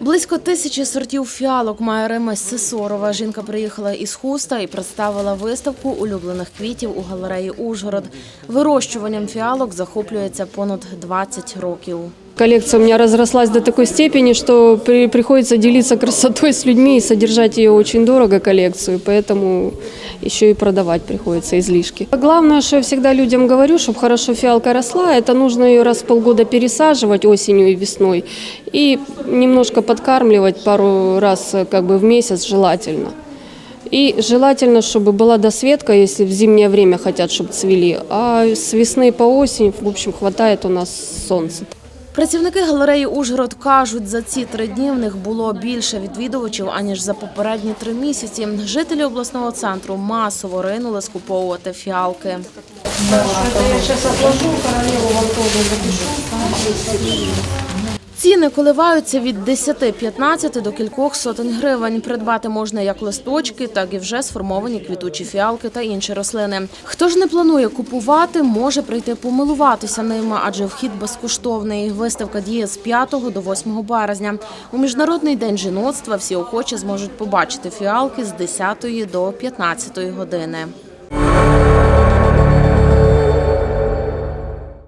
Близько тисячі сортів фіалок має Рима Сисорова. Жінка приїхала із хуста і представила виставку улюблених квітів у галереї Ужгород. Вирощуванням фіалок захоплюється понад 20 років. Коллекция у меня разрослась до такой степени, что при- приходится делиться красотой с людьми и содержать ее очень дорого, коллекцию, поэтому еще и продавать приходится излишки. Главное, что я всегда людям говорю, чтобы хорошо фиалка росла, это нужно ее раз в полгода пересаживать осенью и весной и немножко подкармливать пару раз э, как бы в месяц желательно. И желательно, чтобы была досветка, если в зимнее время хотят, чтобы цвели, а с весны по осень, в общем, хватает у нас солнца. Працівники галереї Ужгород кажуть, за ці три дні в них було більше відвідувачів, аніж за попередні три місяці. Жителі обласного центру масово ринули скуповувати фіалки. Ціни коливаються від 10-15 до кількох сотень гривень. Придбати можна як листочки, так і вже сформовані квітучі фіалки та інші рослини. Хто ж не планує купувати, може прийти помилуватися ними, адже вхід безкоштовний. Виставка діє з 5 до 8 березня. У міжнародний день жіноцтва всі охочі зможуть побачити фіалки з 10 до 15 години.